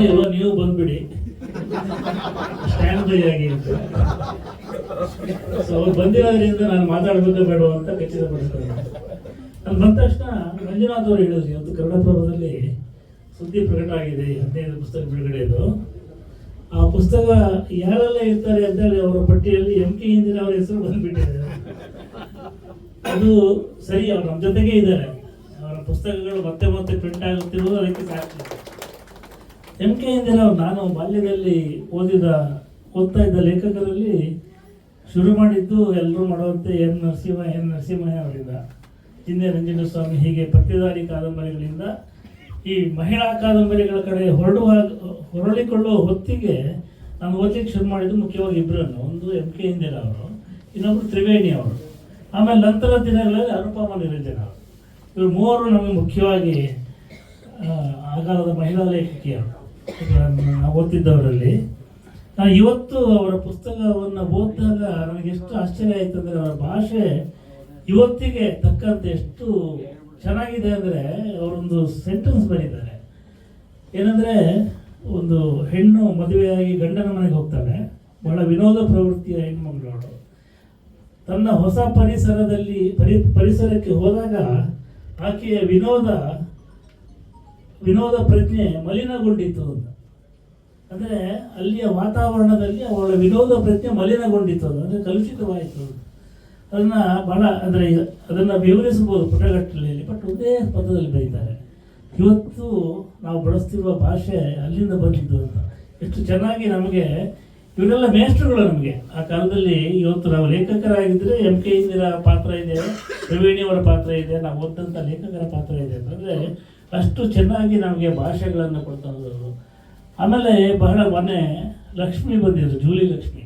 ಪರವಾಗಿಲ್ಲ ನೀವು ಬಂದ್ಬಿಡಿ. ಸ್ಟ್ಯಾಂಡ್ ಬೈ ಆಗಿ ಅಂತ. ಸೊ ಅವ್ರು ಬಂದಿರೋದ್ರಿಂದ ನಾನು ಮಾತಾಡ್ಬೇಕು ಬೇಡ ಅಂತ ಖಚಿತಪಡಿಸ್ತಾರೆ ನಾನು ಬಂದ ತಕ್ಷಣ ಮಂಜುನಾಥ್ ಅವರು ಹೇಳಿದ್ರು ಇವತ್ತು ಕನ್ನಡಪ್ರಭದಲ್ಲಿ ಸುದ್ದಿ ಪ್ರಕಟ ಆಗಿದೆ, ಹದಿನೈದು ಪುಸ್ತಕ ಬಿಡುಗಡೆ ಇದು. ಆ ಪುಸ್ತಕ ಯಾರೆಲ್ಲ ಇರ್ತಾರೆ ಅಂತ ಹೇಳಿ ಅವರ ಪಟ್ಟಿಯಲ್ಲಿ ಎಂ ಕೆ ಇಂದಿನ ಅವರ ಹೆಸರು ಬಂದ್ಬಿಟ್ಟಿದೆ. ಅದು ಸರಿ, ಅವ್ರು ನಮ್ಮ ಜೊತೆಗೆ ಇದ್ದಾರೆ. ಅವರ ಪುಸ್ತಕಗಳು ಮತ್ತೆ ಮತ್ತೆ ಪ್ರಿಂಟ್ ಆಗುತ್ತಿರುವುದು ಅದಕ್ಕೆ ಸಾಕ್ಷಿ. ಎಂ ಕೆ ಇಂದಿರಾವ್ ನಾನು ಬಾಲ್ಯದಲ್ಲಿ ಓದಿದ, ಓದ್ತಾ ಇದ್ದ ಲೇಖಕರಲ್ಲಿ ಶುರು ಮಾಡಿದ್ದು ಎಲ್ಲರೂ ಮಾಡುವಂತೆ ಎನ್ ನರಸಿಂಹ, ಎನ್ ನರಸಿಂಹಯ್ಯ ಅವರಿಂದ. ಹಿಂದೆ ನಂಜನ ಸ್ವಾಮಿ ಹೀಗೆ ಪತ್ತೇದಾರಿ ಕಾದಂಬರಿಗಳಿಂದ ಈ ಮಹಿಳಾ ಕಾದಂಬರಿಗಳ ಕಡೆ ಹೊರಡುವ, ಹೊರಳಿಕೊಳ್ಳುವ ಹೊತ್ತಿಗೆ ನಾನು ಓದಲಿಕ್ಕೆ ಶುರು ಮಾಡಿದ್ದು ಮುಖ್ಯವಾಗಿ ಇಬ್ಬರನ್ನು ಒಂದು ಎಂ ಕೆ ಇಂದಿರಾ ಅವರು ಇನ್ನೊಬ್ಬರು ತ್ರಿವೇಣಿ ಅವರು. ಆಮೇಲೆ ನಂತರ ದಿನಗಳಲ್ಲಿ ಅನುಪಮ ನಿರಂಜನ ಅವರು. ಇವರು ಮೂವರು ನಮಗೆ ಮುಖ್ಯವಾಗಿ ಆ ಕಾಲದ ಮಹಿಳಾ ಲೇಖಕಿಯರು. ನಾವು ಓದ್ತಿದ್ದವರಲ್ಲಿ. ಇವತ್ತು ಅವರ ಪುಸ್ತಕವನ್ನು ಓದಿದಾಗ ನನಗೆ ಎಷ್ಟು ಆಶ್ಚರ್ಯ ಆಯ್ತು ಅಂದರೆ ಅವರ ಭಾಷೆ ಇವತ್ತಿಗೆ ತಕ್ಕಂತೆ ಎಷ್ಟು ಚೆನ್ನಾಗಿದೆ ಅಂದರೆ ಅವರೊಂದು ಸೆಂಟೆನ್ಸ್ ಬರೀತಾರೆ. ಏನಂದರೆ, ಒಂದು ಹೆಣ್ಣು ಮದುವೆಯಾಗಿ ಗಂಡನ ಮನೆಗೆ ಹೋಗ್ತಾಳೆ. ಬಹಳ ವಿನೋದ ಪ್ರವೃತ್ತಿಯ ಹೆಣ್ಮಗಳು ತನ್ನ ಹೊಸ ಪರಿಸರದಲ್ಲಿ, ಪರಿ, ಪರಿಸರಕ್ಕೆ ಹೋದಾಗ ಆಕೆಯ ವಿನೋದ ವಿನೋದ ಪ್ರಜ್ಞೆ ಮಲಿನಗೊಂಡಿತ್ತು ಅಂತ. ಅಂದರೆ ಅಲ್ಲಿಯ ವಾತಾವರಣದಲ್ಲಿ ಅವಳ ವಿನೋದ ಪ್ರಜ್ಞೆ ಮಲಿನಗೊಂಡಿತ್ತು ಅದು, ಅಂದರೆ ಕಲುಷಿತವಾಯಿತು ಅದನ್ನ ಬಹಳ, ಅಂದರೆ ಅದನ್ನು ವಿವರಿಸಬಹುದು ಪುಟಗಟ್ಟಲೆಯಲ್ಲಿ, ಬಟ್ ಒಂದೇ ಪದದಲ್ಲಿ ಬರೀತಾರೆ. ಇವತ್ತು ನಾವು ಬಳಸ್ತಿರುವ ಭಾಷೆ ಅಲ್ಲಿಂದ ಬಂದಿದ್ದು ಅಂತ. ಎಷ್ಟು ಚೆನ್ನಾಗಿ ನಮಗೆ, ಇವರೆಲ್ಲ ಮೇಷ್ಟ್ರುಗಳು ನಮಗೆ. ಆ ಕಾಲದಲ್ಲಿ ಇವತ್ತು ನಾವು ಲೇಖಕರಾಗಿದ್ದರೆ ಎಂ ಕೆ ಇಂದಿರ ಪಾತ್ರ ಇದೆ ತ್ರಿವೇಣಿಯವರ ಪಾತ್ರ ಇದೆ, ನಾವು ಓದಿದಂಥ ಲೇಖಕರ ಪಾತ್ರ ಇದೆ ಅಂತಂದರೆ ಅಷ್ಟು ಚೆನ್ನಾಗಿ ನಮಗೆ ಭಾಷೆಗಳನ್ನು ಕೊಡ್ತಾ ಇದ್ದರು ಆಮೇಲೆ ಬಹಳ ಮೊನ್ನೆ ಲಕ್ಷ್ಮಿ ಬಂದಿದ್ರು, ಜೂಲಿ ಲಕ್ಷ್ಮಿ.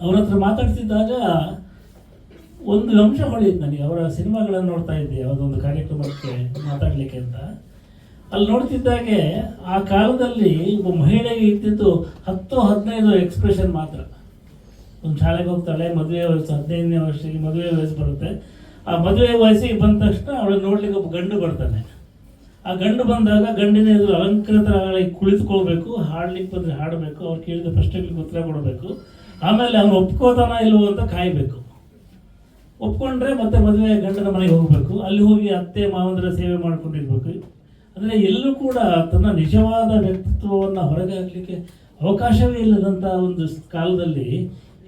ಅವ್ರ ಹತ್ರ ಮಾತಾಡ್ತಿದ್ದಾಗ ಒಂದು ಅಂಶ ಹೊಳೆಯಿತು ನನಗೆ. ಅವರ ಸಿನಿಮಾಗಳನ್ನು ನೋಡ್ತಾ ಇದ್ದೆ, ಯಾವುದೊಂದು ಕಾರ್ಯಕ್ರಮಕ್ಕೆ ಮಾತಾಡಲಿಕ್ಕೆ ಅಂತ. ಅಲ್ಲಿ ನೋಡ್ತಿದ್ದಾಗೆ ಆ ಕಾಲದಲ್ಲಿ ಒಬ್ಬ ಮಹಿಳೆಗೆ ಇದ್ದಿದ್ದು ಹತ್ತು ಹದಿನೈದು ಎಕ್ಸ್ಪ್ರೆಷನ್ ಮಾತ್ರ. ಒಂದು ಶಾಲೆಗೆ ಹೋಗ್ತಾಳೆ, ಮದುವೆ ವಯಸ್ಸು, ಹದಿನೈದನೇ ವರ್ಷಕ್ಕೆ ಮದುವೆ ವಯಸ್ಸು ಬರುತ್ತೆ. ಆ ಮದುವೆ ವಯಸ್ಸಿಗೆ ಬಂದ ತಕ್ಷಣ ಅವಳು ನೋಡ್ಲಿಕ್ಕೆ ಒಬ್ಬ ಗಂಡು ಬರ್ತಾನೆ. ಆ ಗಂಡು ಬಂದಾಗ ಗಂಡಿನ ಎದುರು ಅಲಂಕೃತರಾಗಿ ಕುಳಿತುಕೊಳ್ಬೇಕು ಹಾಡ್ಲಿಕ್ಕೆ ಬಂದರೆ ಹಾಡಬೇಕು, ಅವ್ರು ಕೇಳಿದ ಪ್ರಶ್ನೆಗಳಿಗೆ ಉತ್ತರ ಕೊಡಬೇಕು. ಆಮೇಲೆ ಅವನು ಒಪ್ಕೋತಾನ ಇಲ್ವೋ ಅಂತ ಕಾಯಬೇಕು. ಒಪ್ಕೊಂಡ್ರೆ ಮತ್ತೆ ಮದುವೆ ಗಂಡನ ಮನೆಗೆ ಹೋಗಬೇಕು. ಅಲ್ಲಿ ಹೋಗಿ ಅತ್ತೆ, ಮಾವಂದ್ರ ಸೇವೆ ಮಾಡ್ಕೊಂಡಿರ್ಬೇಕು. ಅಂದರೆ ಎಲ್ಲೂ ಕೂಡ ತನ್ನ ನಿಜವಾದ ವ್ಯಕ್ತಿತ್ವವನ್ನು ಹೊರಗೆ ಹಾಕಲಿಕ್ಕೆ ಅವಕಾಶವೇ ಇಲ್ಲದಂಥ ಒಂದು ಕಾಲದಲ್ಲಿ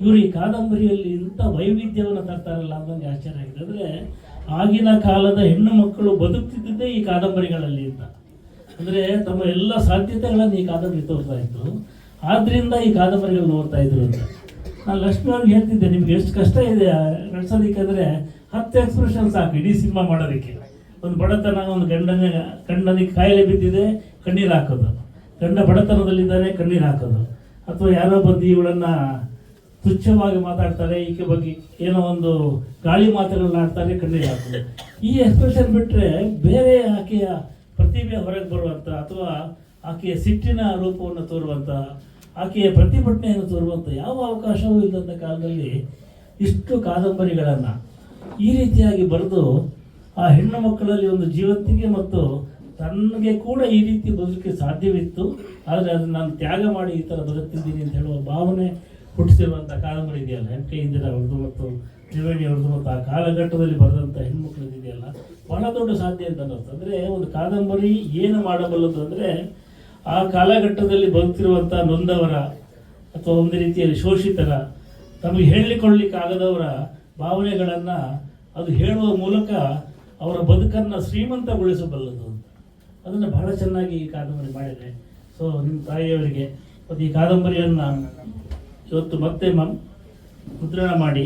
ಇವರು ಈ ಕಾದಂಬರಿಯಲ್ಲಿ ಇಂಥ ವೈವಿಧ್ಯವನ್ನು ತರ್ತಾರಲ್ಲ ಅನ್ನೋಂಗೆ ಆಶ್ಚರ್ಯ ಆಗಿದೆ. ಅಂದರೆ ಆಗಿನ ಕಾಲದ ಹೆಣ್ಣು ಮಕ್ಕಳು ಬದುಕ್ತಿದ್ದೇ ಈ ಕಾದಂಬರಿಗಳಲ್ಲಿ ಅಂತ. ಅಂದರೆ ತಮ್ಮ ಎಲ್ಲ ಸಾಧ್ಯತೆಗಳನ್ನು ಈ ಕಾದಂಬರಿ ತೋರ್ತಾ ಇತ್ತು ಆದ್ರಿಂದ ಈ ಕಾದಂಬರಿಗಳು ನೋಡ್ತಾ ಇದ್ರು ಅಂತ. ನಾನು ಲಕ್ಷ್ಮಿ ಅವ್ರಿಗೆ ಹೇಳ್ತಿದ್ದೆ, ನಿಮ್ಗೆ ಎಷ್ಟು ಕಷ್ಟ ಇದೆ ನಡ್ಸೋದಿಕ್ಕೆ ಅಂದರೆ ಹತ್ತು ಎಕ್ಸ್ಪ್ರೆಷನ್ ಸಾಕು ಇಡೀ ಸಿನಿಮಾ ಮಾಡೋದಕ್ಕೆ. ಒಂದು ಬಡತನ, ಒಂದು ಗಂಡನ, ಗಂಡನಿಗೆ ಕಾಯಿಲೆ ಬಿದ್ದಿದೆ, ಕಣ್ಣೀರು ಹಾಕೋದು. ಗಂಡ ಬಡತನದಲ್ಲಿದ್ದಾನೆ, ಕಣ್ಣೀರು ಹಾಕೋದು. ಅಥವಾ ಯಾರೋ ಬಂದು ಇವಳನ್ನ ತುಚ್ಛವಾಗಿ ಮಾತಾಡ್ತಾರೆ, ಈಕೆ ಬಗ್ಗೆ ಏನೋ ಒಂದು ಗಾಳಿ ಮಾತುಗಳನ್ನ ಆಡ್ತಾರೆ ಕಣ್ಣಿಗೆ ಹಾಕ್ತಾರೆ. ಈ ಎಕ್ಸ್ಪ್ರೆಷನ್ ಬಿಟ್ಟರೆ ಬೇರೆ ಆಕೆಯ ಪ್ರತಿಭೆ ಹೊರಗೆ ಬರುವಂಥ ಅಥವಾ ಆಕೆಯ ಸಿಟ್ಟಿನ ರೂಪವನ್ನು ತೋರುವಂಥ ಆಕೆಯ ಪ್ರತಿಭಟನೆಯನ್ನು ತೋರುವಂಥ ಯಾವ ಅವಕಾಶವೂ ಇಲ್ಲದ ಕಾಲದಲ್ಲಿ ಇಷ್ಟು ಕಾದಂಬರಿಗಳನ್ನು ಈ ರೀತಿಯಾಗಿ ಬರೆದು ಆ ಹೆಣ್ಣು ಮಕ್ಕಳಲ್ಲಿ ಒಂದು ಜೀವಂತಿಗೆ ಮತ್ತು ತನಗೆ ಕೂಡ ಈ ರೀತಿ ಬದುಕಕ್ಕೆ ಸಾಧ್ಯವಿತ್ತು. ಆದರೆ ಅದನ್ನು ನಾನು ತ್ಯಾಗ ಮಾಡಿ ಈ ಥರ ಬದುಕ್ತಿದ್ದೀನಿ ಅಂತ ಹೇಳುವ ಭಾವನೆ ಹುಟ್ಟಿಸಿರುವಂಥ ಕಾದಂಬರಿ ಇದೆಯಲ್ಲ ಎಂ ಕೆ ಇಂದಿರಾ ಅವ್ರದ್ದು ಮತ್ತು ತ್ರಿವೇಣಿ ಅವ್ರದ್ದು ಮತ್ತು ಆ ಕಾಲಘಟ್ಟದಲ್ಲಿ ಬರೆದಂಥ ಇದೆಯಲ್ಲ, ಬಹಳ ದೊಡ್ಡ ಸಾಧ್ಯ ಅಂತ ಅನ್ನೋದು ಅಂದರೆ ಒಂದು ಕಾದಂಬರಿ ಏನು ಮಾಡಬಲ್ಲದು ಅಂದರೆ ಆ ಕಾಲಘಟ್ಟದಲ್ಲಿ ಬದುಕ್ತಿರುವಂಥ ನೊಂದವರ ಅಥವಾ ಒಂದು ರೀತಿಯಲ್ಲಿ ಶೋಷಿತರ, ತಮಗೆ ಹೇಳಲಿಕೊಳ್ಳಿಕ್ಕೆ ಆಗದವರ ಭಾವನೆಗಳನ್ನು ಅದು ಹೇಳುವ ಮೂಲಕ ಅವರ ಬದುಕನ್ನು ಶ್ರೀಮಂತಗೊಳಿಸಬಲ್ಲದು ಅಂತ. ಅದನ್ನು ಬಹಳ ಚೆನ್ನಾಗಿ ಈ ಕಾದಂಬರಿ ಮಾಡಿದೆ. ಸೊ ನಿಮ್ಮ ತಾಯಿಯವರಿಗೆ ಮತ್ತು ಈ ಕಾದಂಬರಿಯನ್ನು ಇವತ್ತು ಮತ್ತೆ ಮ ಮುದ್ರಣ ಮಾಡಿ.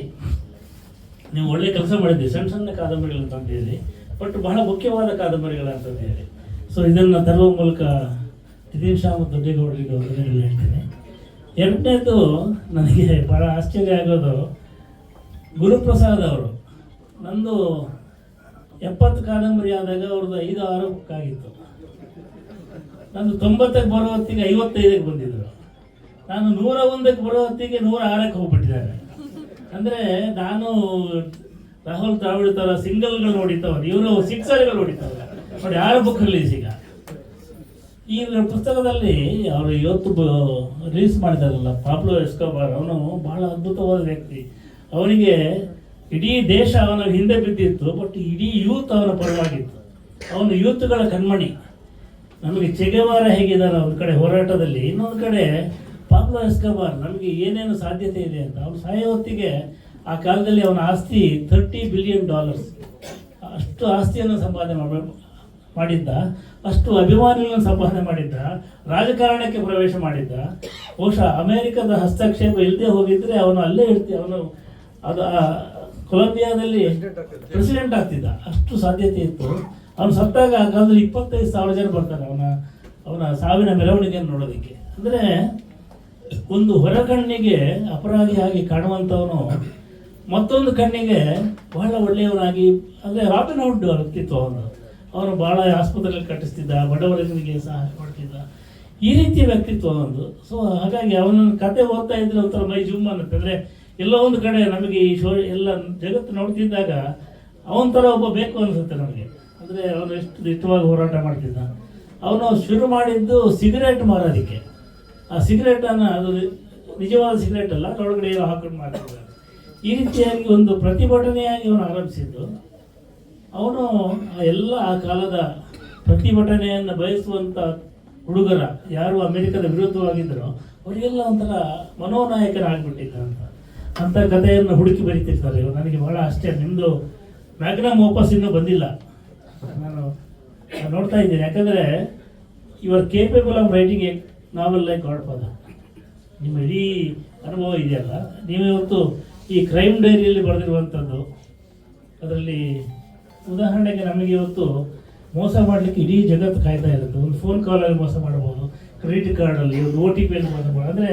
ನೀವು ಒಳ್ಳೆ ಕೆಲಸ ಮಾಡಿದ್ದೀರಿ. ಸಣ್ಣ ಸಣ್ಣ ಕಾದಂಬರಿಗಳನ್ನು ತಂದಿದ್ದೀರಿ. ಬಟ್ ಬಹಳ ಮುಖ್ಯವಾದ ಕಾದಂಬರಿಗಳನ್ನು ತಂದಿದ್ದೀರಿ. ಸೊ ಇದನ್ನು ತರುವ ಮೂಲಕ ನಿತೀನ್ ಶಾ ಮತ್ತು ದೊಡ್ಡೇಗೌಡರಿಗೆ ವಂದನೆಗಳು ಹೇಳ್ತೇನೆ. ಎರಡನೇದು ನನಗೆ ಬಹಳ ಆಶ್ಚರ್ಯ ಆಗೋದು ಗುರುಪ್ರಸಾದ್ ಅವರು. ನಂದು ಎಪ್ಪತ್ತು ಕಾದಂಬರಿ ಆದಾಗ ಅವ್ರದ್ದು ಐದು ಆರು ಬುಕ್ ಆಗಿತ್ತು ನಂದು ತೊಂಬತ್ತಕ್ಕೆ ಬರೋ ಹೊತ್ತಿಗೆ ಐವತ್ತೈದಕ್ಕೆ ಬಂದಿದ್ರು ನಾನು ನೂರ ಒಂದಕ್ಕೆ ಬರೋ ಹೊತ್ತಿಗೆ ನೂರ ಆರಕ್ಕೆ ಹೋಗ್ಬಿಟ್ಟಿದ್ದಾರೆ. ಅಂದರೆ ನಾನು ರಾಹುಲ್ ದ್ರಾವಿಡ್ ಸಿಂಗಲ್ ಸಿಂಗಲ್ಗಳು ನೋಡಿದ್ದವರು ಇವರು ಸಿಕ್ಸರ್ಗಳು ನೋಡಿದ್ದವರು ನೋಡಿ ಯಾರ ಬುಕ್ ರಿಲೀಸ್ ಈಗ. ಈ ಪುಸ್ತಕದಲ್ಲಿ ಅವರು ಇವತ್ತು ರಿಲೀಸ್ ಮಾಡಿದಾರಲ್ಲ ಪಾಪ್ಲೋ ಎಸ್ಕೋಬಾರ್ ಅವನು ಬಹಳ ಅದ್ಭುತವಾದ ವ್ಯಕ್ತಿ. ಅವನಿಗೆ ಇಡೀ ದೇಶ ಅವನ ಹಿಂದೆ ಬಿದ್ದಿತ್ತು ಬಟ್ ಇಡೀ ಯೂತ್ ಅವನ ಪರವಾಗಿತ್ತು. ಅವನು ಯೂತ್ಗಳ ಕಣ್ಮಣಿ. ನಮಗೆ ಚೆಗೆವಾರ ಹೇಗಿದ್ದಾರೆ ಒಂದು ಕಡೆ ಹೋರಾಟದಲ್ಲಿ, ಇನ್ನೊಂದು ಕಡೆ ಪಾಬ್ಲೋ ಎಸ್ಕಬಾರ್ ನಮಗೆ ಏನೇನು ಸಾಧ್ಯತೆ ಇದೆ ಅಂತ ಅವನು ಸಾಯೋ ಹೊತ್ತಿಗೆ ಆ ಕಾಲದಲ್ಲಿ ಅವನ ಆಸ್ತಿ ಥರ್ಟಿ ಬಿಲಿಯನ್ ಡಾಲರ್ಸ್ ಅಷ್ಟು ಆಸ್ತಿಯನ್ನು ಸಂಪಾದನೆ ಮಾಡಿದ್ದ, ಅಷ್ಟು ಅಭಿಮಾನಿಗಳನ್ನು ಸಂಪಾದನೆ ಮಾಡಿದ್ದ, ರಾಜಕಾರಣಕ್ಕೆ ಪ್ರವೇಶ ಮಾಡಿದ್ದ. ಬಹುಶಃ ಅಮೆರಿಕದ ಹಸ್ತಕ್ಷೇಪ ಇಲ್ಲದೆ ಹೋಗಿದ್ರೆ ಅವನು ಅಲ್ಲೇ ಇರ್ತಿ, ಅವನು ಅದು ಕೊಲಂಬಿಯಾದಲ್ಲಿ ಪ್ರೆಸಿಡೆಂಟ್ ಆಗ್ತಿದ್ದ. ಅಷ್ಟು ಸಾಧ್ಯತೆ ಇತ್ತು. ಅವನು ಸತ್ತಾಗ ಆ ಕಾಲದಲ್ಲಿ ಇಪ್ಪತ್ತೈದು ಸಾವಿರ ಜನ ಬರ್ತಾರೆ ಅವನ ಅವನ ಸಾವಿನ ಮೆರವಣಿಗೆಯನ್ನು ನೋಡೋದಕ್ಕೆ. ಅಂದರೆ ಒಂದು ಹೊರಗಣ್ಣಿಗೆ ಅಪರಾಧಿಯಾಗಿ ಕಾಣುವಂಥವನು ಮತ್ತೊಂದು ಕಣ್ಣಿಗೆ ಬಹಳ ಒಳ್ಳೆಯವನಾಗಿ, ಅಂದರೆ ರಾಬಿನ್ ಹುಡ್ ವ್ಯಕ್ತಿತ್ವ ಅವನು. ಅವನು ಭಾಳ ಆಸ್ಪತ್ರೆಯಲ್ಲಿ ಕಟ್ಟಿಸ್ತಿದ್ದ ಬಡವರಿಗೆ ಸಹಾಯ ಮಾಡ್ತಿದ್ದ. ಈ ರೀತಿಯ ವ್ಯಕ್ತಿತ್ವ ಒಂದು ಸೊ ಹಾಗಾಗಿ ಅವನ ಕತೆ ಓದ್ತಾ ಇದ್ರೆ ಒಂಥರ ಮೈ ಜುಮ್ ಅನ್ನತ್ತೆ. ಅಂದರೆ ಎಲ್ಲೋ ಒಂದು ಕಡೆ ನಮಗೆ ಈ ಶೋ, ಎಲ್ಲ ಜಗತ್ತು ನೋಡ್ತಿದ್ದಾಗ ಅವನ ಥರ ಒಬ್ಬ ಬೇಕು ಅನಿಸುತ್ತೆ ನಮಗೆ. ಅಂದರೆ ಅವನು ಎಷ್ಟು ದಿಟ್ಟವಾಗಿ ಹೋರಾಟ ಮಾಡ್ತಿದ್ದ. ಅವನು ಶುರು ಮಾಡಿದ್ದು ಸಿಗರೇಟ್ ಮಾರೋದಕ್ಕೆ. ಆ ಸಿಗರೇಟನ್ನು ಅದು ನಿಜವಾದ ಸಿಗರೇಟ್ ಅಲ್ಲ ಅದರೊಳಗಡೆ ಏನೋ ಹಾಕೊಂಡು ಮಾಡ್ತಿದ್ದಾರೆ. ಈ ರೀತಿಯಾಗಿ ಒಂದು ಪ್ರತಿಭಟನೆಯಾಗಿ ಅವನು ಆರಂಭಿಸಿದ್ದು. ಅವನು ಎಲ್ಲ ಆ ಕಾಲದ ಪ್ರತಿಭಟನೆಯನ್ನು ಬಯಸುವಂಥ ಹುಡುಗರ ಯಾರು ಅಮೆರಿಕದ ವಿರುದ್ಧವಾಗಿದ್ದರೋ, ಅವರಿಗೆಲ್ಲ ಒಂಥರ ಮನೋನಾಯಕರಾಗ್ಬಿಟ್ಟಿದ್ದ ಅಂತ ಅಂಥ ಕಥೆಯನ್ನು ಹುಡುಕಿ ಬರೀತಿರ್ತಾರೆ. ಇವರು ನನಗೆ ಬಹಳ ಅಷ್ಟೇ ನಿಮ್ಮದು ಮ್ಯಾಗ್ನಮ್ ವಾಪಸ್ ಇನ್ನೂ ಬಂದಿಲ್ಲ. ನಾನು ನೋಡ್ತಾ ಇದ್ದೀನಿ. ಯಾಕಂದರೆ are capable of writing a novel like godfather ನಿಮ್ಮ ಇಡೀ ಅನುಭವ ಇದೆಯಲ್ಲ? ನೀವು ಇವತ್ತು ಈ ಕ್ರೈಮ್ ಡೈರಿಯಲ್ಲಿ ಬರೆದಿರುವಂಥದ್ದು, ಅದರಲ್ಲಿ ಉದಾಹರಣೆಗೆ ನಮಗೆ ಇವತ್ತು ಮೋಸ ಮಾಡಲಿಕ್ಕೆ ಇಡೀ ಜಗತ್ತು ಕಾಯ್ತಾ ಇರುತ್ತೆ ಒಂದು ಫೋನ್ ಕಾಲಲ್ಲಿ ಮೋಸ ಮಾಡ್ಬೋದು ಕ್ರೆಡಿಟ್ ಕಾರ್ಡಲ್ಲಿ ಒಂದು ಓ ಟಿ ಪಿಯಲ್ಲಿ ಮೋಸ ಮಾಡೋದು ಅಂದರೆ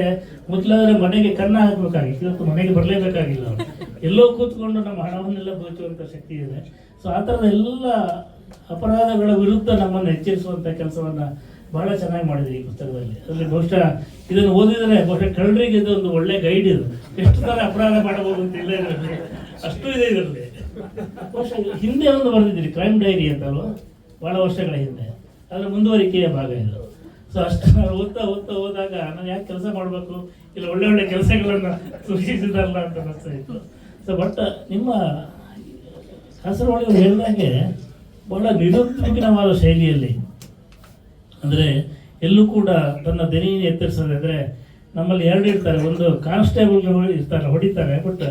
ಮೊದಲಾದ್ರೆ ಮನೆಗೆ ಕನ್ನ ಹಾಕಬೇಕಾಗಿತ್ತು. ಇವತ್ತು ಮನೆಗೆ ಬರಲೇಬೇಕಾಗಿಲ್ಲ ಎಲ್ಲೋ ಕೂತ್ಕೊಂಡು ನಮ್ಮ ಹಣವನ್ನೆಲ್ಲ ಬೋಚುವಂಥ ಶಕ್ತಿ ಇದೆ. ಸೊ ಆ ಥರದ ಎಲ್ಲ ಅಪರಾಧಗಳ ವಿರುದ್ಧ ನಮ್ಮನ್ನು ಎಚ್ಚರಿಸುವಂಥ ಕೆಲಸವನ್ನು ಬಹಳ ಚೆನ್ನಾಗಿ ಮಾಡಿದ್ರಿ ಈ ಪುಸ್ತಕದಲ್ಲಿ. ಅದರಲ್ಲಿ ಬಹುಶಃ ಇದನ್ನು ಓದಿದರೆ ಬಹುಶಃ ಕಳ್ಳರಿಗೆ ಇದು ಒಂದು ಒಳ್ಳೆ ಗೈಡ್ ಇದು. ಎಷ್ಟು ಥರ ಅಪರಾಧ ಮಾಡಬಹುದು ಅಂತ ಇಲ್ಲ ಅಷ್ಟು ಇದೆ ಇದರಲ್ಲಿ. ಬಹುಶಃ ಹಿಂದೆ ಒಂದು ಬರೆದಿದ್ದೀರಿ ಕ್ರೈಮ್ ಡೈರಿ ಅಂತ ಭಾಳ ವರ್ಷಗಳ ಹಿಂದೆ. ಅದರ ಮುಂದುವರಿಕೆಯ ಭಾಗ ಇದು. ಸೊ ಅಷ್ಟು ನಾನು ಓದ್ತಾ ಓದ್ತಾ ಹೋದಾಗ ನಾನು ಯಾಕೆ ಕೆಲಸ ಮಾಡಬೇಕು? ಇಲ್ಲ ಒಳ್ಳೆ ಒಳ್ಳೆ ಕೆಲಸಗಳನ್ನು ಸೃಷ್ಟಿಸಿದಾರಲ್ಲ ಅಂತ ಅನಿಸ್ತಾ ಇತ್ತು. ಸೊ ಬಟ್ ನಿಮ್ಮ ಕಾಸರವಾಡಿ ಹೇಳಿದಾಗೆ ಬಹಳ ನಿರುದ್ವಿಗ್ನವಾದ ಶೈಲಿಯಲ್ಲಿ ಅಂದರೆ ಎಲ್ಲೂ ಕೂಡ ತನ್ನ ದನಿಯನ್ನು ಎತ್ತರಿಸೋದಾದ್ರೆ ನಮ್ಮಲ್ಲಿ ಎರಡು ಇರ್ತಾರೆ. ಒಂದು ಕಾನ್ಸ್ಟೇಬಲ್ಗಳು ಇರ್ತಾರೆ, ಹೊಡಿತಾರೆ, ಬಟ್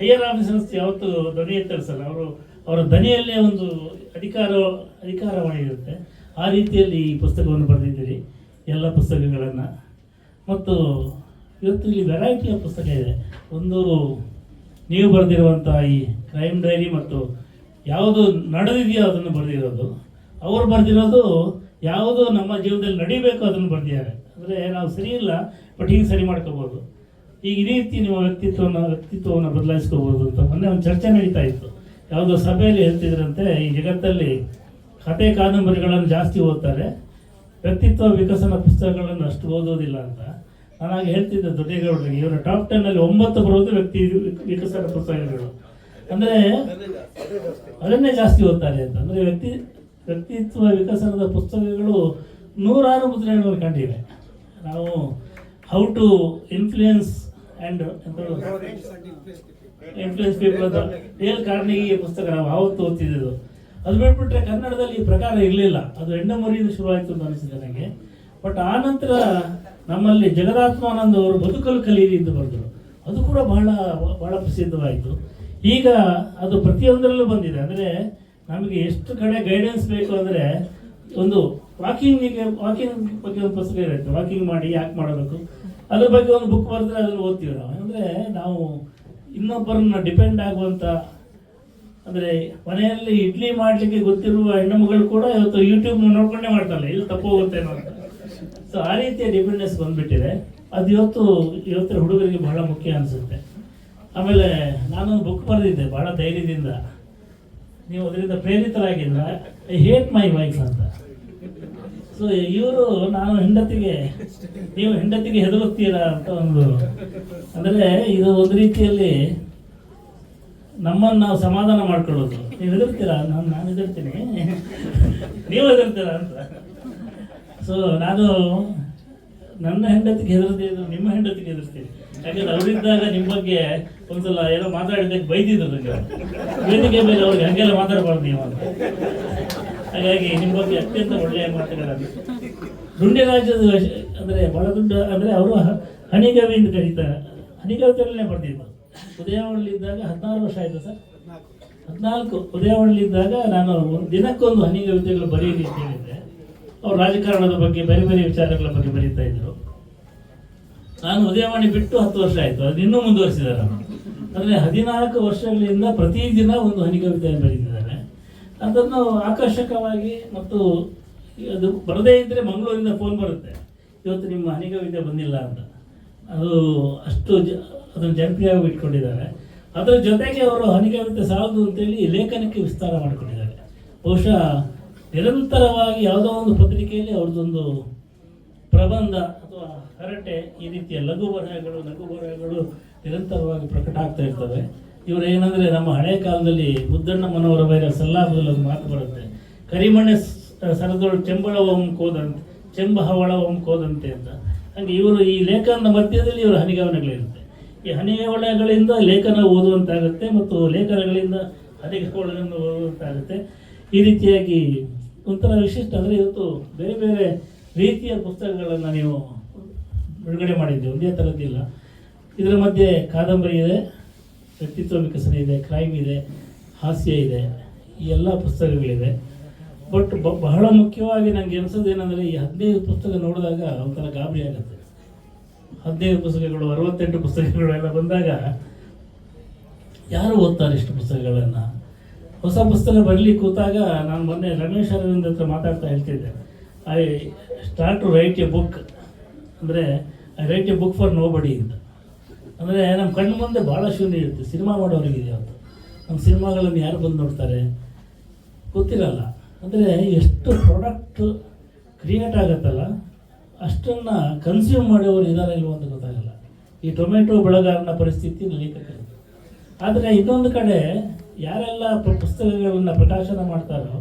ಹೈಯರ್ ಆಫೀಸರ್ಸ್ ಯಾವತ್ತೂ ದನಿ ಎತ್ತರಿಸಲ್ಲ. ಅವರು ಅವರ ದನಿಯಲ್ಲೇ ಒಂದು ಅಧಿಕಾರ ಅಧಿಕಾರವಾಗಿರುತ್ತೆ ಆ ರೀತಿಯಲ್ಲಿ ಈ ಪುಸ್ತಕವನ್ನು ಬರೆದಿದ್ದೀರಿ, ಎಲ್ಲ ಪುಸ್ತಕಗಳನ್ನು. ಮತ್ತು ಇವತ್ತು ಇಲ್ಲಿ ವೆರೈಟಿಯ ಪುಸ್ತಕ ಇದೆ. ಒಂದು ನೀವು ಬರೆದಿರುವಂಥ ಈ ಕ್ರೈಮ್ ಡೈರಿ ಮತ್ತು ಯಾವುದು ನಡೆದಿದೆಯೋ ಅದನ್ನು ಬರೆದಿರೋದು. ಅವರು ಬರೆದಿರೋದು ಯಾವುದು ನಮ್ಮ ಜೀವನದಲ್ಲಿ ನಡಿಬೇಕು ಅದನ್ನು ಬರೆದಿದ್ದಾರೆ. ಅಂದರೆ ನಾವು ಸರಿ ಇಲ್ಲ ಬಟ್ ಹೀಗೆ ಸರಿ ಮಾಡ್ಕೋಬೋದು. ಈಗ ಈ ರೀತಿ ನಿಮ್ಮ ವ್ಯಕ್ತಿತ್ವವನ್ನು ವ್ಯಕ್ತಿತ್ವವನ್ನು ಬದಲಾಯಿಸ್ಕೋಬೋದು ಅಂತ ಮೊನ್ನೆ ಒಂದು ಚರ್ಚೆ ನಡೀತಾ ಇತ್ತು. ಯಾವುದೋ ಸಭೆಯಲ್ಲಿ ಹೇಳ್ತಿದ್ರಂತೆ, ಈ ಜಗತ್ತಲ್ಲಿ ಕತೆ ಕಾದಂಬರಿಗಳನ್ನು ಜಾಸ್ತಿ ಓದ್ತಾರೆ. ವ್ಯಕ್ತಿತ್ವ ವಿಕಸನ ಪುಸ್ತಕಗಳನ್ನು ಅಷ್ಟು ಓದೋದಿಲ್ಲ ಅಂತ. ನಾನು ಹಾಗೆ ಹೇಳ್ತಿದ್ದೆ ದೊಡ್ಡೇಗೌಡರಿಗೆ, ಇವರ ಟಾಪ್ ಟೆನ್ನಲ್ಲಿ ಒಂಬತ್ತು ಬರೋದು ವ್ಯಕ್ತಿ ವಿಕಸನ ಪುಸ್ತಕಗಳು. ಅಂದರೆ ಅದನ್ನೇ ಜಾಸ್ತಿ ಓದ್ತಾರೆ ಅಂತ. ಅಂದರೆ ವ್ಯಕ್ತಿ ವ್ಯಕ್ತಿತ್ವ ವಿಕಸನದ ಪುಸ್ತಕಗಳು ನೂರಾರು ಮುದ್ರಣಗಳು ಕಂಡಿವೆ. ನಾವು how to influence and influence people ಅಂತ. ಡೇಲ್ ಕಾರ್ನಿಗೆ ಪುಸ್ತಕ ನಾವು ಆವತ್ತು ಓದ್ತಿದ್ದು ಅದು ಬಿಟ್ಬಿಟ್ರೆ ಕನ್ನಡದಲ್ಲಿ ಈ ಪ್ರಕಾರ ಇರಲಿಲ್ಲ. ಅದು ಹೆಣ್ಣು ಶುರುವಾಯಿತು ಅಂತ ಅನಿಸಿದೆ ನನಗೆ. ಬಟ್ ಆ ನಂತರ ನಮ್ಮಲ್ಲಿ ಜಗದಾತ್ಮಾನಂದ ಅವರು ಬದುಕಲು ಕಲೀರಿ ಎಂದು ಬರೆದರು. ಅದು ಕೂಡ ಬಹಳ ಬಹಳ ಪ್ರಸಿದ್ಧವಾಯಿತು. ಈಗ ಅದು ಪ್ರತಿಯೊಂದರಲ್ಲೂ ಬಂದಿದೆ. ಅಂದರೆ ನಮಗೆ ಎಷ್ಟು ಕಡೆ ಗೈಡೆನ್ಸ್ ಬೇಕು ಅಂದರೆ ಒಂದು ವಾಕಿಂಗಿಗೆ ವಾಕಿಂಗ್ ಬಗ್ಗೆ ಒಂದು ಪುಸ್ತಕ ಇರುತ್ತೆ. ವಾಕಿಂಗ್ ಮಾಡಿ ಯಾಕೆ ಮಾಡಬೇಕು. ಅದ್ರ ಬಗ್ಗೆ ಒಂದು ಬುಕ್ ಬರೆದ್ರೆ ಅದನ್ನು ಓದ್ತೀವಿ ನಾವು. ಅಂದರೆ ನಾವು ಇನ್ನೊಬ್ಬರನ್ನ ಡಿಪೆಂಡ್ ಆಗುವಂಥ ಅಂದರೆ ಮನೆಯಲ್ಲಿ ಇಡ್ಲಿ ಮಾಡಲಿಕ್ಕೆ ಗೊತ್ತಿರುವ ಹೆಣ್ಣುಮಗಳು ಕೂಡ ಇವತ್ತು ಯೂಟ್ಯೂಬ್ ನೋಡ್ಕೊಂಡೇ ಮಾಡ್ತಾರೆ ಇಲ್ಲಿ ತಪ್ಪು ಹೋಗುತ್ತೇನೋ ಅಂತ. ಸೊ ಆ ರೀತಿಯ ಡಿಪೆಂಡೆನ್ಸ್ ಬಂದ್ಬಿಟ್ಟಿದೆ. ಅದು ಇವತ್ತು, ಇವತ್ತಿನ ಹುಡುಗರಿಗೆ ಬಹಳ ಮುಖ್ಯ ಅನಿಸುತ್ತೆ. ಆಮೇಲೆ ನಾನೊಂದು ಬುಕ್ ಬರೆದಿದ್ದೆ, ಬಹಳ ಧೈರ್ಯದಿಂದ. ನೀವು ಅದರಿಂದ ಪ್ರೇರಿತರಾಗಿಲ್ಲ ಐ ಹೇಟ್ ಮೈ ವೈಫ್ ಅಂತ. ಸೊ ಇವರು, ನಾನು ಹೆಂಡತಿಗೆ, ನೀವು ಹೆಂಡತಿಗೆ ಹೆದರುತ್ತೀರಾ ಅಂತ ಒಂದು, ಅಂದರೆ ಇದು ಒಂದು ರೀತಿಯಲ್ಲಿ ನಮ್ಮನ್ನು ನಾವು ಸಮಾಧಾನ ಮಾಡ್ಕೊಳ್ಳೋದು. ನೀವು ಹೆದರ್ತೀರಾ ನಾನು ನಾನು ಹೆದರ್ತೀನಿ. ನೀವು ಹೆದರ್ತೀರಾ? ಅಂತ. ಸೊ ನಾನು ನನ್ನ ಹೆಂಡತಿಗೆ ಇದ್ರು, ನಿಮ್ಮ ಹೆಂಡತಿಗೆ ಹೆದರ್ತೀನಿ. ಯಾಕಂದ್ರೆ ಅವರಿದ್ದಾಗ ನಿಮ್ಮ ಬಗ್ಗೆ ಒಂದ್ಸಲ ಏನೋ ಮಾತಾಡಿದ್ದಕ್ಕೆ ಬೈದಿದ್ರು ನನಗೆ ವೇದಿಕೆ ಮೇಲೆ ಅವ್ರಿಗೆ ಹಂಗೆಲ್ಲ ಮಾತಾಡಬಾರ್ದು ನೀವು ಅಂತ. ಹಾಗಾಗಿ ನಿಮ್ಮ ಬಗ್ಗೆ ಅತ್ಯಂತ ಒಳ್ಳೆಯ ಮಾತುಗಳನ್ನು ದುಂಡೆ ರಾಜ್ಯದ ಅಂದರೆ ಬಹಳ ದುಂಡ ಅಂದರೆ ಅವರು ಹನಿಗವಿ ಎಂದು ಕರೀತಾರೆ. ಹನಿಗವಿಗಳನ್ನೇ ಉದಯವಳ್ಳಿ ಇದ್ದಾಗ ಹದಿನಾರು ವರ್ಷ ಆಯಿತು ಸರ್? ಹದಿನಾಲ್ಕು. ಉದಯಾವಳಿಲಿದ್ದಾಗ ನಾನು ಒಂದು ದಿನಕ್ಕೊಂದು ಹನಿಗವಿತೆಗಳು ಬರೀಲಿ ಅಂತ ಹೇಳಿದ್ದೆ. ಅವ್ರು ರಾಜಕಾರಣದ ಬಗ್ಗೆ, ಬೇರೆ ಬೇರೆ ವಿಚಾರಗಳ ಬಗ್ಗೆ ಬರೀತಾ ಇದ್ರು. ನಾನು ಉದಯವಾಣಿ ಬಿಟ್ಟು ಹತ್ತು ವರ್ಷ ಆಯಿತು. ಅದು ಇನ್ನೂ ಮುಂದುವರಿಸಿದ್ದಾರೆ ಅಂದರೆ ಹದಿನಾಲ್ಕು ವರ್ಷಗಳಿಂದ ಪ್ರತಿದಿನ ಒಂದು ಹನಿ ಕವಿತೆಯನ್ನು ಬರೀತಿದ್ದಾರೆ. ಅದನ್ನು ಆಕರ್ಷಕವಾಗಿ ಮತ್ತು ಅದು ಬರದೇ ಇದ್ದರೆ ಮಂಗಳೂರಿಂದ ಫೋನ್ ಬರುತ್ತೆ. ಇವತ್ತು ನಿಮ್ಮ ಹನಿ ಕವಿತೆ ಬಂದಿಲ್ಲ ಅಂತ. ಅದು ಅಷ್ಟು ಜ, ಅದನ್ನು ಜನಪ್ರಿಯವಾಗಿ ಇಟ್ಕೊಂಡಿದ್ದಾರೆ. ಅದರ ಜೊತೆಗೆ ಅವರು ಹನಿ ಕವಿತೆ ಸಾಲದು ಅಂತೇಳಿ ಲೇಖನಕ್ಕೆ ವಿಸ್ತಾರ ಮಾಡಿಕೊಂಡಿದ್ದಾರೆ. ಬಹುಶಃ ನಿರಂತರವಾಗಿ ಯಾವುದೋ ಒಂದು ಪತ್ರಿಕೆಯಲ್ಲಿ ಅವ್ರದ್ದೊಂದು ಪ್ರಬಂಧ ಅಥವಾ ಹರಟೆ ಈ ರೀತಿಯ ಲಘು ಬರಹಗಳು ಲಘು ಬರಹಗಳು ನಿರಂತರವಾಗಿ ಪ್ರಕಟ ಆಗ್ತಾ ಇರ್ತವೆ. ಇವರು ಏನಂದ್ರೆ, ನಮ್ಮ ಹಳೆಯ ಕಾಲದಲ್ಲಿ ಮುದ್ದಣ್ಣ ಮನೋಹರ ಬೈರ ಸಲ್ಲಾಪದಲ್ಲಿ ಒಂದು ಮಾತು ಬರುತ್ತೆ. ಕರಿಮಣೆ ಸ- ಚೆಂಬಳ ಕೋದಂತೆ ಚೆಂಬ ಹವಳವಂ ಕೋದಂತೆ ಅಂತ. ಹಾಗೆ ಇವರು ಈ ಲೇಖನದ ಮಧ್ಯದಲ್ಲಿ ಇವರು ಹನಿಗವನಗಳಿರುತ್ತೆ ಈ ಹನಿಗವನಗಳಿಂದ ಲೇಖನ ಓದುವಂತಾಗುತ್ತೆ ಮತ್ತು ಲೇಖನಗಳಿಂದ ಹನಿಗವನಗಳನ್ನು ಓದುವಂತಾಗುತ್ತೆ. ಈ ರೀತಿಯಾಗಿ ಒಂಥರ ವಿಶಿಷ್ಟ, ಅಂದರೆ ಇವತ್ತು ಬೇರೆ ಬೇರೆ ರೀತಿಯ ಪುಸ್ತಕಗಳನ್ನು ನೀವು ಬಿಡುಗಡೆ ಮಾಡಿದ್ದೀವಿ ಒಂದೇ ಥರದ್ದಿಲ್ಲ ಇದರ ಮಧ್ಯೆ ಕಾದಂಬರಿ ಇದೆ ವ್ಯಕ್ತಿತ್ವ ವಿಕಸನ ಇದೆ, ಕ್ರೈಮ್ ಇದೆ, ಹಾಸ್ಯ ಇದೆ, ಈ ಎಲ್ಲ ಪುಸ್ತಕಗಳಿದೆ. ಬಟ್ ಬಹಳ ಮುಖ್ಯವಾಗಿ ನನಗೆ ಅನಿಸೋದು ಏನಂದರೆ, ಈ ಹದಿನೈದು ಪುಸ್ತಕ ನೋಡಿದಾಗ ಒಂಥರ ಗಾಬರಿ ಆಗುತ್ತೆ. ಹದಿನೈದು ಪುಸ್ತಕಗಳು, ಅರವತ್ತೆಂಟು ಪುಸ್ತಕಗಳು ಎಲ್ಲ ಬಂದಾಗ ಯಾರು ಓದ್ತಾರೆ ಇಷ್ಟು ಪುಸ್ತಕಗಳನ್ನು? ಹೊಸ ಪುಸ್ತಕ ಬರಲಿ ಕೂತಾಗ ನಾನು ಮೊನ್ನೆ ರಮೇಶ್ ಅವರಿಂದ ಹತ್ರ ಮಾತಾಡ್ತಾ ಹೇಳ್ತಿದ್ದೆ. I start to write a book ಅಂದರೆ I write a book for nobody ಅಂತ. ಅಂದರೆ ನಮ್ಮ ಕಣ್ಣು ಮುಂದೆ ಭಾಳ ಶೂನ್ಯ ಇರುತ್ತೆ. ಸಿನಿಮಾ ಮಾಡೋರಿಗೆ ಅವತ್ತು ನಮ್ಮ ಸಿನಿಮಾಗಳನ್ನು ಯಾರು ಬಂದು ನೋಡ್ತಾರೆ? ಗೊತ್ತಿರಲ್ಲ. ಅಂದರೆ, ಎಷ್ಟು ಪ್ರಾಡಕ್ಟ್ ಕ್ರಿಯೇಟ್ ಆಗುತ್ತಲ್ಲ, ಅಷ್ಟನ್ನು ಕನ್ಸ್ಯೂಮ್ ಮಾಡೋರು ಇದ್ದಾರೆ ಇಲ್ವೋ ಅಂತ ಗೊತ್ತಾಗಲ್ಲ. ಈ ಟೊಮೆಟೊ ಬೆಳೆಗಾರನ ಪರಿಸ್ಥಿತಿ ಲೇಖಕರು ಆದರೆ, ಇನ್ನೊಂದು ಕಡೆ ಯಾರೆಲ್ಲ ಪುಸ್ತಕಗಳನ್ನು ಪ್ರಕಾಶನ ಮಾಡ್ತಾರೋ,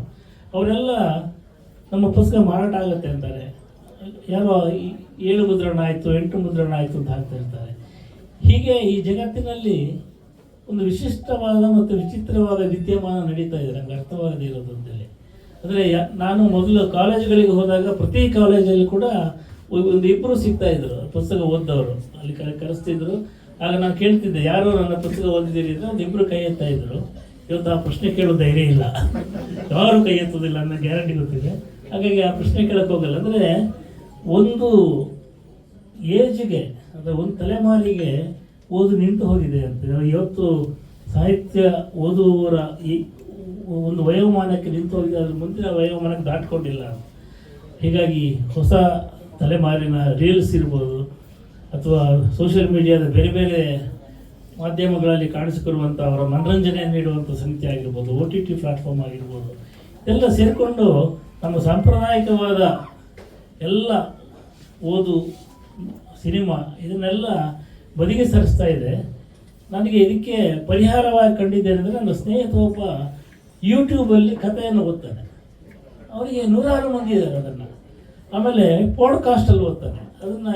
ಅವರೆಲ್ಲ ನಮ್ಮ ಪುಸ್ತಕ ಮಾರಾಟ ಆಗುತ್ತೆ ಅಂತಾರೆ. ಯಾರೋ ಏಳು ಮುದ್ರಣ ಆಯಿತು, ಎಂಟು ಮುದ್ರಣ ಆಯಿತು ಅಂತ ಹಾಕ್ತಾ ಇರ್ತಾರೆ. ಹೀಗೆ ಈ ಜಗತ್ತಿನಲ್ಲಿ ಒಂದು ವಿಶಿಷ್ಟವಾದ ಮತ್ತು ವಿಚಿತ್ರವಾದ ವಿದ್ಯಮಾನ ನಡೀತಾ ಇದೆ ನನಗೆ ಅರ್ಥವಾಗದೇ ಇರೋದು ಅಂತೇಳಿ. ಅಂದರೆ ನಾನು ಮೊದಲು ಕಾಲೇಜುಗಳಿಗೆ ಹೋದಾಗ ಪ್ರತಿ ಕಾಲೇಜಲ್ಲಿ ಕೂಡ ಒಂದು ಇಬ್ಬರು ಸಿಗ್ತಾ ಇದ್ರು, ಪುಸ್ತಕ ಓದ್ದವರು. ಅಲ್ಲಿ ಕರೆ ಕರೆಸ್ತಿದ್ರು. ಆಗ ನಾನು ಕೇಳ್ತಿದ್ದೆ, ಯಾರು ನನ್ನ ಪುಸ್ತಕ ಓದಿದ್ದೀರಿ ಅಂದರೆ ಒಂದು ಇಬ್ಬರು ಕೈ ಎತ್ತಾ ಇದ್ರು. ಇವತ್ತು ಆ ಪ್ರಶ್ನೆ ಕೇಳೋ ಧೈರ್ಯ ಇಲ್ಲ. ಯಾರು ಕೈ ಎತ್ತೋದಿಲ್ಲ ಅನ್ನೋ ಗ್ಯಾರಂಟಿ ಗೊತ್ತಿದೆ. ಹಾಗಾಗಿ ಆ ಪ್ರಶ್ನೆ ಕೇಳಕ್ಕೆ ಹೋಗಲ್ಲ. ಅಂದರೆ ಒಂದು ಏಜ್ಗೆ, ಅಂದರೆ ಒಂದು ತಲೆಮಾರಿಗೆ ಓದು ನಿಂತು ಹೋಗಿದೆ ಅಂತ. ಇವತ್ತು ಸಾಹಿತ್ಯ ಓದುವವರ ಈ ಒಂದು ವಯೋಮಾನಕ್ಕೆ ನಿಂತು ಹೋಗಿದೆ, ಅದ್ರ ಮುಂದಿನ ವಯೋಮಾನಕ್ಕೆ ದಾಟ್ಕೊಂಡಿಲ್ಲ. ಹೀಗಾಗಿ ಹೊಸ ತಲೆಮಾರಿನ ರೀಲ್ಸ್ ಇರ್ಬೋದು, ಅಥವಾ ಸೋಷಿಯಲ್ ಮೀಡಿಯಾದ ಬೇರೆ ಬೇರೆ ಮಾಧ್ಯಮಗಳಲ್ಲಿ ಕಾಣಿಸಿಕೊಳ್ಳುವಂಥ ಅವರ ಮನರಂಜನೆಯನ್ನು ನೀಡುವಂಥ ಸಂಖ್ಯೆ ಆಗಿರ್ಬೋದು ಒ ಟಿ ಟಿ ಪ್ಲಾಟ್ಫಾರ್ಮ್ ಆಗಿರ್ಬೋದು ಎಲ್ಲ ಸೇರಿಕೊಂಡು ನಮ್ಮ ಸಾಂಪ್ರದಾಯಿಕವಾದ ಎಲ್ಲ ಓದು ಸಿನಿಮಾ ಇದನ್ನೆಲ್ಲ ಬದಿಗೆ ಸರಿಸ್ತಾ ಇದೆ. ನನಗೆ ಇದಕ್ಕೆ ಪರಿಹಾರವಾಗಿ ಕಂಡಿದ್ದೆ ಅಂದರೆ ನನ್ನ ಸ್ನೇಹಿತ ಒಬ್ಬ ಯೂಟ್ಯೂಬಲ್ಲಿ ಕಥೆಯನ್ನು ಓದ್ತಾನೆ ಅವರಿಗೆ ನೂರಾರು ಮಂದಿ ಇದ್ದಾರೆ ಅದನ್ನು. ಆಮೇಲೆ ಪಾಡ್ಕಾಸ್ಟಲ್ಲಿ ಓದ್ತಾನೆ ಅದನ್ನು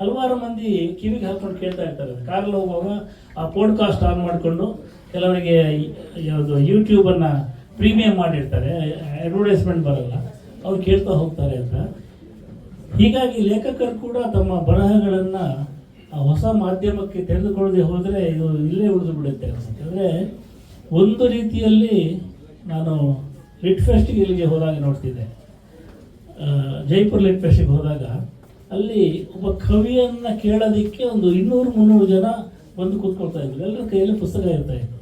ಹಲವಾರು ಮಂದಿ ಕಿವಿಗೆ ಹಾಕೊಂಡು ಕೇಳ್ತಾ ಇರ್ತಾರೆ. ಕಾರಲ್ಲಿ ಹೋಗುವಾಗ ಆ ಪಾಡ್ಕಾಸ್ಟ್ ಆನ್ ಮಾಡಿಕೊಂಡು ಕೆಲವರಿಗೆ ಯಾವುದು ಯೂಟ್ಯೂಬನ್ನು ಪ್ರೀಮಿಯಂ ಮಾಡಿರ್ತಾರೆ ಅಡ್ವರ್ಟೈಸ್ಮೆಂಟ್ ಬರಲ್ಲ. ಅವ್ರು ಕೇಳ್ತಾ ಹೋಗ್ತಾರೆ ಅಂತ. ಹೀಗಾಗಿ ಲೇಖಕರು ಕೂಡ ತಮ್ಮ ಬರಹಗಳನ್ನು ಹೊಸ ಮಾಧ್ಯಮಕ್ಕೆ ತೆರೆದುಕೊಳ್ಳದೆ ಹೋದರೆ ಇದು ಇಲ್ಲೇ ಉಳಿದು ಬಿಡುತ್ತೆ ಅಂದರೆ ಒಂದು ರೀತಿಯಲ್ಲಿ ನಾನು ಲಿಟ್ ಫೆಸ್ಟಿಗೆ ಇಲ್ಲಿಗೆ ಹೋದಾಗ ನೋಡ್ತಿದ್ದೆ. ಜೈಪುರ್ ಲಿಟ್ ಫೆಸ್ಟಿಗೆ ಹೋದಾಗ ಅಲ್ಲಿ ಒಬ್ಬ ಕವಿಯನ್ನು ಕೇಳೋದಕ್ಕೆ ಒಂದು ಇನ್ನೂರು ಮುನ್ನೂರು ಜನ ಬಂದು ಕೂತ್ಕೊಳ್ತಾ ಇದ್ರು. ಎಲ್ಲರ ಕೈಯಲ್ಲಿ ಪುಸ್ತಕ ಇರ್ತಾ ಇತ್ತು.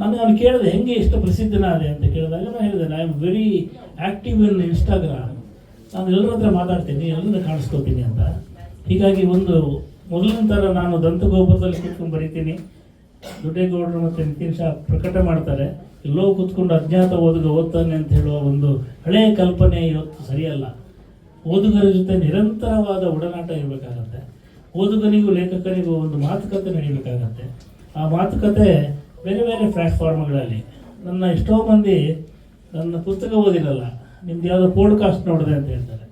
ನಾನು ಅವ್ನು ಕೇಳಿದೆ, ಹೆಂಗೆ ಇಷ್ಟು ಪ್ರಸಿದ್ಧನಾದೆ? ಅಂತ ಕೇಳಿದಾಗ ನಾನು ಹೇಳಿದೆ I am very active in Instagram ನಾನು ಎಲ್ಲರ ಹತ್ರ ಮಾತಾಡ್ತೀನಿ ಎಲ್ಲರ ಕಾಣಿಸ್ಕೋತೀನಿ ಅಂತ. ಹೀಗಾಗಿ ಒಂದು ಮೊದಲಿನ ಥರ ನಾನು ದಂತಗೋಪುರದಲ್ಲಿ ಕೂತ್ಕೊಂಡು ಬರೀತೀನಿ. ದುಡ್ಡೇಗೌಡರು ಮತ್ತು ನಿತಿನ್ ಶಾ ಪ್ರಕಟ ಮಾಡ್ತಾರೆ, ಎಲ್ಲೋ ಕೂತ್ಕೊಂಡು ಅಜ್ಞಾತ ಓದುಗ ಓದ್ತಾನೆ ಅಂತ ಹೇಳುವ ಒಂದು ಹಳೆಯ ಕಲ್ಪನೆ ಇವತ್ತು ಸರಿಯಲ್ಲ. ಓದುಗರ ಜೊತೆ ನಿರಂತರವಾದ ಒಡನಾಟ ಇರಬೇಕಾಗತ್ತೆ. ಓದುಗನಿಗೂ ಲೇಖಕನಿಗೂ ಒಂದು ಮಾತುಕತೆ ನಡೀಬೇಕಾಗತ್ತೆ. ಆ ಮಾತುಕತೆ ಬೇರೆ ಬೇರೆ ಪ್ಲ್ಯಾಟ್ಫಾರ್ಮ್ಗಳಲ್ಲಿ ನನ್ನ ಎಷ್ಟೋ ಮಂದಿ ನನ್ನ ಪುಸ್ತಕ ಓದಿರಲ್ಲ. ನಿಮ್ದು ಯಾವುದೋ ಪೋಡ್ಕಾಸ್ಟ್ ನೋಡಿದೆ ಅಂತ ಹೇಳ್ತಾರೆ.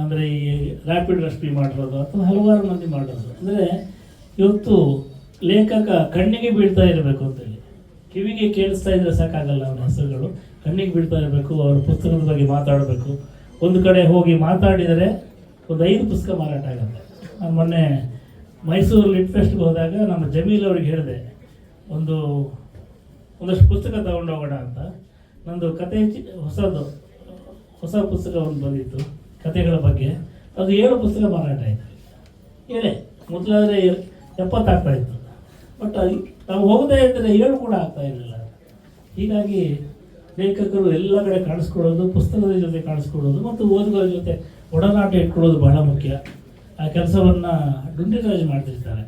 ಅಂದರೆ ಈ ರ್ಯಾಪಿಡ್ ರೆಸ್ಪಿ ಮಾಡಿರೋದು ಅಥವಾ ಹಲವಾರು ಮಂದಿ ಮಾಡಿರೋದು. ಅಂದರೆ ಇವತ್ತು ಲೇಖಕ ಕಣ್ಣಿಗೆ ಬೀಳ್ತಾ ಇರಬೇಕು ಅಂತೇಳಿ. ಕಿವಿಗೆ ಕೇಳಿಸ್ತಾ ಇದ್ರೆ ಸಾಕಾಗಲ್ಲ ಅವನ ಹೆಸರುಗಳು. ಕಣ್ಣಿಗೆ ಬೀಳ್ತಾ ಇರಬೇಕು, ಅವ್ರ ಪುಸ್ತಕದ ಬಗ್ಗೆ ಮಾತಾಡಬೇಕು. ಒಂದು ಕಡೆ ಹೋಗಿ ಮಾತಾಡಿದರೆ ಒಂದು ಐದು ಪುಸ್ತಕ ಮಾರಾಟ ಆಗುತ್ತೆ. ನಾನು ಮೊನ್ನೆ ಮೈಸೂರು ಲಿಟ್ ಫೆಸ್ಟ್ಗೆ ಹೋದಾಗ ನಮ್ಮ ಜಮೀಲ್ ಅವ್ರಿಗೆ ಹೇಳಿದೆ ಒಂದು, ಒಂದಷ್ಟು ಪುಸ್ತಕ ತಗೊಂಡು ಹೋಗೋಣ ಅಂತ. ನಂದು ಕತೆ ಹೊಸದು, ಹೊಸ ಪುಸ್ತಕ ಒಂದು ಬಂದಿತ್ತು, ಕತೆಗಳ ಬಗ್ಗೆ. ಅದು ಏಳು ಪುಸ್ತಕ ಮಾರಾಟ ಆಯಿತು. ಏನೇ ಮೊದಲಾದರೆ ಎಪ್ಪತ್ತಾಗ್ತಾ ಇತ್ತು. ಬಟ್ ನಾವು ಹೋಗದೇ ಇದ್ದರೆ ಏಳು ಕೂಡ ಆಗ್ತಾ ಇರಲಿಲ್ಲ. ಹೀಗಾಗಿ ಲೇಖಕರು ಎಲ್ಲ ಕಡೆ ಕಾಣಿಸ್ಕೊಳ್ಳೋದು, ಪುಸ್ತಕದ ಜೊತೆ ಕಾಣಿಸ್ಕೊಳ್ಳೋದು ಮತ್ತು ಓದುಗರ ಜೊತೆ ಒಡನಾಟ ಇಟ್ಕೊಳ್ಳೋದು ಬಹಳ ಮುಖ್ಯ. ಆ ಕೆಲಸವನ್ನು ಡುಂಡಿರಾಜ್ ಮಾಡ್ತಿರ್ತಾರೆ.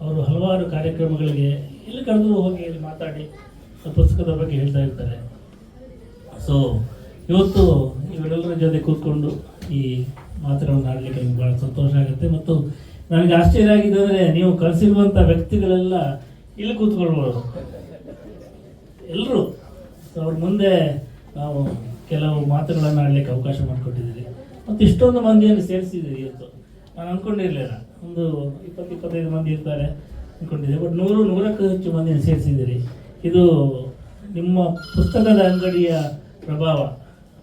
ಅವರು ಹಲವಾರು ಕಾರ್ಯಕ್ರಮಗಳಿಗೆ ಎಲ್ಲಿ ಕರೆದರೂ ಹೋಗಿ ಇಲ್ಲಿ ಮಾತಾಡಿ. ಪುಸ್ತಕದ ಬಗ್ಗೆ ಹೇಳ್ತಾ ಇರ್ತಾರೆ. ಸೊ ಇವತ್ತು ಇವರೆಲ್ಲರ ಜೊತೆ ಕೂತ್ಕೊಂಡು ಈ ಮಾತುಗಳನ್ನು ಆಡಲಿಕ್ಕೆ ನಮ್ಗೆ ಭಾಳ ಸಂತೋಷ ಆಗುತ್ತೆ. ಮತ್ತು ನನಗೆ ಆಶ್ಚರ್ಯ ಆಗಿದೆ ಅಂದರೆ ನೀವು ಕರೆಸಿರುವಂಥ ವ್ಯಕ್ತಿಗಳೆಲ್ಲ ಇಲ್ಲಿ ಕೂತ್ಕೊಳ್ಬೋದು. ಎಲ್ಲರೂ. ಸೊ ಅವ್ರ ಮುಂದೆ ನಾವು ಕೆಲವು ಮಾತುಗಳನ್ನು ಆಡಲಿಕ್ಕೆ ಅವಕಾಶ ಮಾಡಿಕೊಟ್ಟಿದ್ದೀರಿ ಮತ್ತು ಇಷ್ಟೊಂದು ಮಂದಿಯನ್ನು ಸೇರಿಸಿದ್ದೀರಿ ಇವತ್ತು. ನಾನು ಅಂದ್ಕೊಂಡಿರಲಿಲ್ಲ ಒಂದು ಇಪ್ಪತ್ತು, ಇಪ್ಪತ್ತೈದು ಮಂದಿ ಇರ್ತಾರೆ. ಅಂದ್ಕೊಂಡಿದ್ದೆ ಬಟ್ ನೂರು, ನೂರಕ್ಕೂ ಹೆಚ್ಚು ಮಂದಿಯನ್ನು ಸೇರಿಸಿದ್ದೀರಿ. ಇದು ನಿಮ್ಮ ಪುಸ್ತಕದ ಅಂಗಡಿಯ ಪ್ರಭಾವ.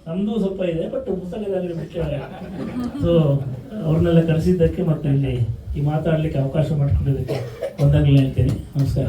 ನಮ್ಮದು ಸ್ವಲ್ಪ ಇದೆ ಬಟ್ ಪುಸ್ತಕದ ಅಂಗಡಿ ಮುಖ್ಯವಾಗಿ ಸೊ ಅವ್ರನ್ನೆಲ್ಲ ಕರೆಸಿದ್ದಕ್ಕೆ ಮತ್ತು ಇಲ್ಲಿ ಈ ಮಾತಾಡಲಿಕ್ಕೆ ಅವಕಾಶ ಮಾಡಿಕೊಂಡಿದ್ದಕ್ಕೆ ಒಂದಾಗಲೇ ಹೇಳ್ತೀನಿ ನಮಸ್ಕಾರ.